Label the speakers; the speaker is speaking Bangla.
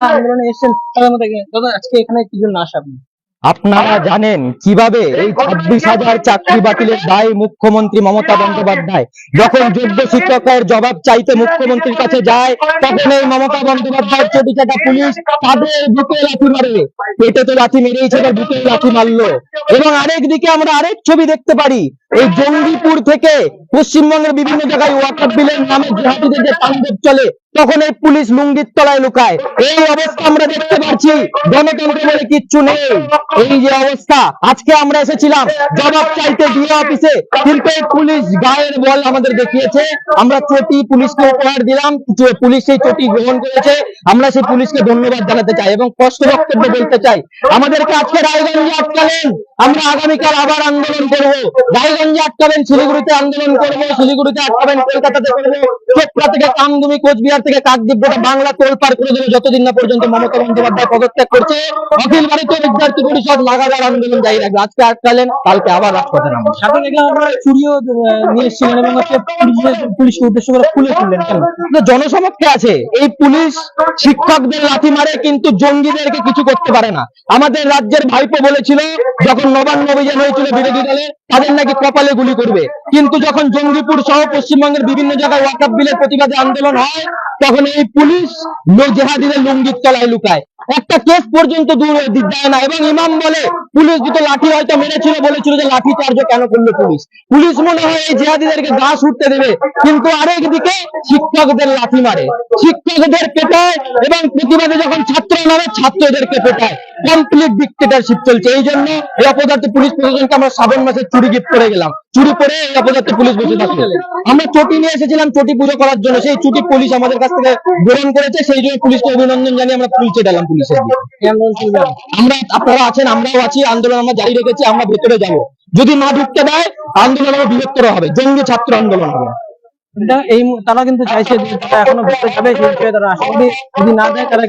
Speaker 1: আন্দোলনে এসেছেন তাদের মধ্যে দাদা আজকে এখানে কি জন্য আসা আপনি?
Speaker 2: আপনারা জানেন কীভাবে এই ছাব্বিশ হাজার চাকরি বাতিলের দায় মুখ্যমন্ত্রী মমতা বন্দ্যোপাধ্যায়। যখন যোগ্য শিক্ষকের জবাব চাইতে মুখ্যমন্ত্রীর কাছে যায় তখন এই মমতা বন্দ্যোপাধ্যায়ের চটি চাটা পুলিশ তাদের বুকে লাথি মারে। পেটে তো লাথি মেরেইছে এবার বুকে লাথি মারলো। এবং আরেক দিকে আমরা আরেক ছবি দেখতে পারি এই জঙ্গিপুর থেকে পশ্চিমবঙ্গের বিভিন্ন জায়গায় ওয়াটার বিলের নামে যে তাণ্ডব চলে, তখন এই পুলিশ লুঙ্গির তলায় লুকায়। এই অবস্থা আমরা দেখতে পাচ্ছি। গণতন্ত্র বলে কিচ্ছু নেই। এই যে অবস্থা, আজকে আমরা এসেছিলাম জবাব চাইতে ডিও অফিসে, কিন্তু পুলিশ গায়ের বল আমাদের দেখিয়েছে। আমরা চটি পুলিশকে উপহার দিলাম পুলিশ সেই চটি গ্রহণ করেছে। আমরা সেই পুলিশকে ধন্যবাদ জানাতে চাই এবং কষ্ট বক্তব্য বলতে চাই। আমাদেরকে আজকে রায়গঞ্জে আটকালেন। আমরা আগামীকাল আবার আন্দোলন করব। রায়গঞ্জে আটকাবেন শিলিগুড়িতে আন্দোলন করব শিলিগুড়িতে আটকাবেন কলকাতাতে করব চোপড়া থেকে কামদুমি কোচবিহার থেকে কাকদ্বীপ গোটা বাংলা তোলপার করে দেবে যতদিন না পর্যন্ত মমতা বন্দ্যোপাধ্যায় পদত্যাগ করছে। অখিল ভারতীয় বিদ্যার্থী পরিষদ লাগাতার আন্দোলন জারি রাখবে। আজকে আটকালেন কালকে আবার রাজপথে নামবে।
Speaker 1: সাথে দেখলাম আপনারা চুরিও নিয়ে এসেছিলেন এবং পুলিশকে উদ্দেশ্য করে খুলে তুললেন কেন?
Speaker 2: জনসমক্ষে আছে। এই পুলিশ শিক্ষকদের লাথি মারে কিন্তু জঙ্গিদেরকে কিছু করতে পারে না। আমাদের রাজ্যের ভাইপো বলেছিল যখন নবান্ন অভিযান হয়েছিল বিরোধী দলের তাদের নাকি কপালে গুলি করবে। কিন্তু যখন জঙ্গিপুর সহ পশ্চিমবঙ্গের বিভিন্ন জায়গায় ওয়াকাপ বিলের প্রতিবাদে আন্দোলন হয়, তখন এই পুলিশ জেহাদিদের লুঙ্গির তলায় লুকায়। একটা কেস পর্যন্ত দূর দেয় না। এবং ইমাম বলে, পুলিশ দুটো লাঠি হয়তো মেরেছিল, বলেছিল যে লাঠি চার্জ কেন করল পুলিশ? পুলিশ মনে হয় এই জেহাদিদেরকে গা ছুটতে দেবে। কিন্তু আরেক দিকে শিক্ষকদের লাঠি মারে। শিক্ষকদের পেটায় এবং প্রতিবাদে যখন ছাত্র নামে, ছাত্রদেরকে পেটায়। কমপ্লিট ডিক্টেটারশিপ চলছে। এই জন্য এই অপদার্থ পুলিশ প্রশাসনকে আমরা শ্রাবণ মাসে চুরি গিফট করে গেলাম। চুরি করে এই অপদার্থ পুলিশ বসে থাকল। আমরা চটি নিয়ে এসেছিলাম চটি পুজো করার জন্য। সেই চুটি পুলিশ আমাদের কাছ থেকে গ্রহণ করেছে। সেই জন্য পুলিশকে অভিনন্দন জানিয়ে আমরা পৌঁছে দিলাম পুলিশের। আমরা আপনারা আছেন, আমরাও আছি, আন্দোলন আমরা জারি রেখেছি, আমরা ভেতরে যাব। যদি না ঢুকতে দেয়, আন্দোলন আরও বৃহত্তর হবে। জঙ্গি ছাত্র আন্দোলন হবে।
Speaker 1: এই তারা কিন্তু চাইছে এখনও ভেতরে যাবে, সেই বিষয়ে তারা আশাবাদী। যদি না দেয়, তারা